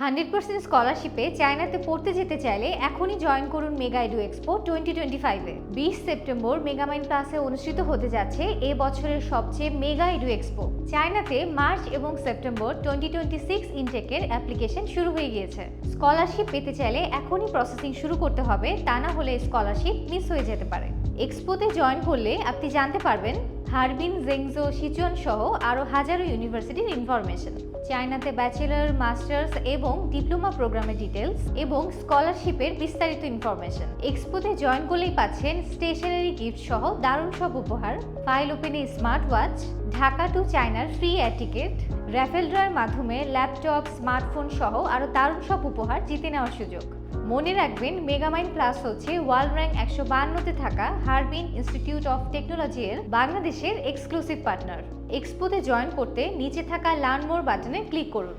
Hundred percent স্কলারশিপে চায়নাতে পড়তে যেতে চাইলে এখনই জয়েন করুন mega edu expo twenty twenty ফাইভে। বিশ সেপ্টেম্বর মেগামাইন ক্লাসে অনুষ্ঠিত হতে যাচ্ছে এ বছরের সবচেয়ে মেগা এডু এক্সপো। চায়নাতে মার্চ এবং সেপ্টেম্বর টোয়েন্টি টোয়েন্টি সিক্স ইনটেকের অ্যাপ্লিকেশন শুরু হয়ে গিয়েছে। স্কলারশিপ পেতে চাইলে এখনই প্রসেসিং শুরু করতে হবে, তা না হলে স্কলারশিপ মিস হয়ে যেতে পারে। এক্সপোতে জয়েন করলে আপনি জানতে পারবেন হারবিন, জেংজো, সিচুয়ান সহ আরও হাজারো ইউনিভার্সিটির ইনফরমেশন চায়নাতে ব্যাচেলর মাস্টার্স এবং ডিপ্লোমা প্রোগ্রামের ডিটেলস এবং স্কলারশিপের বিস্তারিত ইনফরমেশন এক্সপোতে জয়েন করলেই পাচ্ছেন স্টেশনারি গিফট সহ দারুণ সব উপহার। ফাইল ওপেনে স্মার্ট ওয়াচ ঢাকা টু চায়নার ফ্রি এয়ার টিকিট র্যাফেল ড্রয়ের মাধ্যমে ল্যাপটপ স্মার্টফোন সহ আরও দারুণ সব উপহার জিতে নেওয়ার সুযোগ। মনে রাখবেন মেগামাইন প্লাস হচ্ছে ওয়ার্ল্ড র্যাঙ্ক একশো বান্নতে থাকা হারবিন ইনস্টিটিউট অফ টেকনোলজি এর বাংলাদেশের এক্সক্লুসিভ পার্টনার। এক্সপোতে জয়েন করতে নিচে থাকা লার্ন মোর বাটনে ক্লিক করুন।